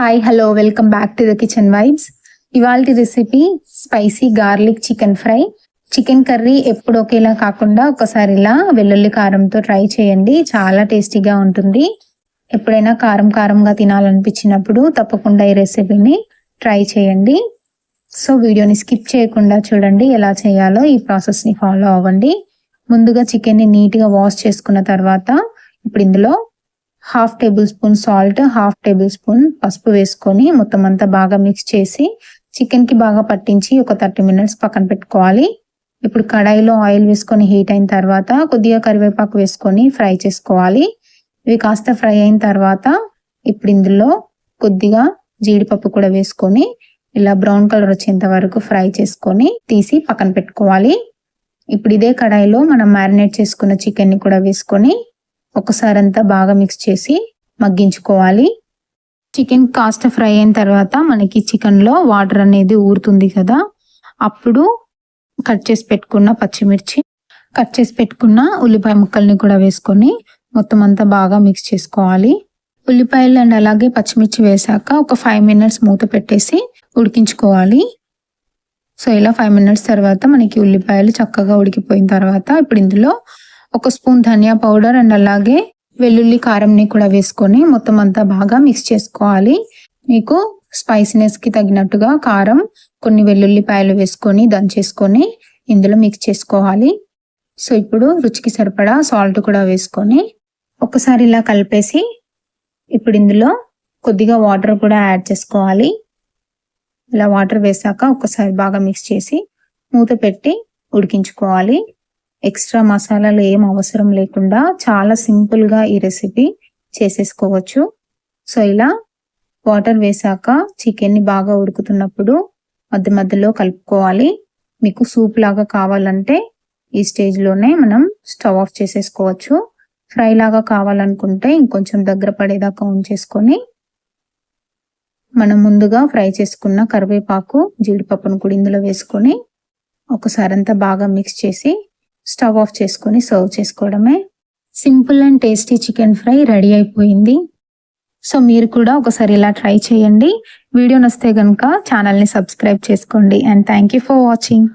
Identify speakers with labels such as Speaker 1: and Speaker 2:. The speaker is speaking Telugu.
Speaker 1: Hi hello welcome back to the kitchen vibes ఇవాళ recipe spicy garlic chicken fry chicken curry ఎప్పుడు ఒకేలా కాకుండా ఒకసారి ఇలా వెల్లుల్లి కారంతో ట్రై చేయండి. చాలా టేస్టీగా ఉంటుంది. ఎప్పుడైనా కారం కారంగా తినాలనిపించినప్పుడు తప్పకుండా ఈ రెసిపీని ట్రై చేయండి. సో వీడియోని స్కిప్ చేయకుండా చూడండి ఎలా చేయాలో ఈ ప్రాసెస్ని ఫాలో అవ్వండి. ముందుగా చికెన్ని నీట్గా వాష్ చేసుకున్న తర్వాత ఇప్పుడు ఇందులో half tablespoon salt half tablespoon పసుపు వేసుకొని మొత్తం అంతా బాగా మిక్స్ చేసి చికెన్కి బాగా పట్టించి ఒక థర్టీ మినిట్స్ పక్కన పెట్టుకోవాలి. ఇప్పుడు కడాయిలో ఆయిల్ వేసుకొని హీట్ అయిన తర్వాత కొద్దిగా కరివేపాకు వేసుకొని ఫ్రై చేసుకోవాలి. ఇవి కాస్త ఫ్రై అయిన తర్వాత ఇప్పుడు ఇందులో కొద్దిగా జీడిపప్పు కూడా వేసుకొని ఇలా బ్రౌన్ కలర్ వచ్చేంత వరకు ఫ్రై చేసుకొని తీసి పక్కన పెట్టుకోవాలి. ఇప్పుడు ఇదే కడాయిలో మనం మ్యారినేట్ చేసుకున్న చికెన్ని కూడా వేసుకొని ఒకసారి అంతా బాగా మిక్స్ చేసి మగ్గించుకోవాలి. చికెన్ కాస్త ఫ్రై అయిన తర్వాత మనకి చికెన్లో వాటర్ అనేది ఊరుతుంది కదా అప్పుడు కట్ చేసి పెట్టుకున్న పచ్చిమిర్చి కట్ చేసి పెట్టుకున్న ఉల్లిపాయ ముక్కల్ని కూడా వేసుకొని మొత్తం అంతా బాగా మిక్స్ చేసుకోవాలి. ఉల్లిపాయలు అండ్ అలాగే పచ్చిమిర్చి వేసాక ఒక ఫైవ్ మినిట్స్ మూత పెట్టేసి ఉడికించుకోవాలి. సో ఇలా ఫైవ్ మినిట్స్ తర్వాత మనకి ఉల్లిపాయలు చక్కగా ఉడికిపోయిన తర్వాత ఇప్పుడు ఇందులో ఒక స్పూన్ ధనియా పౌడర్ అండ్ అలాగే వెల్లుల్లి కారంని కూడా వేసుకొని మొత్తం అంతా బాగా మిక్స్ చేసుకోవాలి. మీకు స్పైసీనెస్కి తగినట్టుగా కారం కొన్ని వెల్లుల్లిపాయలు వేసుకొని దంచేసుకొని ఇందులో మిక్స్ చేసుకోవాలి. సో ఇప్పుడు రుచికి సరిపడా సాల్ట్ కూడా వేసుకొని ఒకసారి ఇలా కలిపేసి ఇప్పుడు ఇందులో కొద్దిగా వాటర్ కూడా యాడ్ చేసుకోవాలి. ఇలా వాటర్ వేసాక ఒకసారి బాగా మిక్స్ చేసి మూత పెట్టి ఉడికించుకోవాలి. ఎక్స్ట్రా మసాలాలు ఏం అవసరం లేకుండా చాలా సింపుల్గా ఈ రెసిపీ చేసేసుకోవచ్చు. సో ఇలా వాటర్ వేసాక చికెన్ని బాగా ఉడుకుతున్నప్పుడు మధ్య మధ్యలో కలుపుకోవాలి. మీకు సూప్ లాగా కావాలంటే ఈ స్టేజ్లోనే మనం స్టవ్ ఆఫ్ చేసేసుకోవచ్చు. ఫ్రై లాగా కావాలనుకుంటే ఇంకొంచెం దగ్గర పడేదాకా ఉంచేసుకొని మనం ముందుగా ఫ్రై చేసుకున్న కరివేపాకు జీడిపప్పును కూడా ఇందులో వేసుకొని ఒకసారి అంతా బాగా మిక్స్ చేసి స్టవ్ ఆఫ్ చేసుకొని సర్వ్ చేసుకోవడమే. Simple and tasty chicken fry ready అయిపోయింది. సో మీరు కూడా ఒకసారి ఇలా ట్రై చేయండి. వీడియో నస్తే కనుక ఛానల్ని సబ్స్క్రైబ్ చేసుకోండి. And thank you for watching.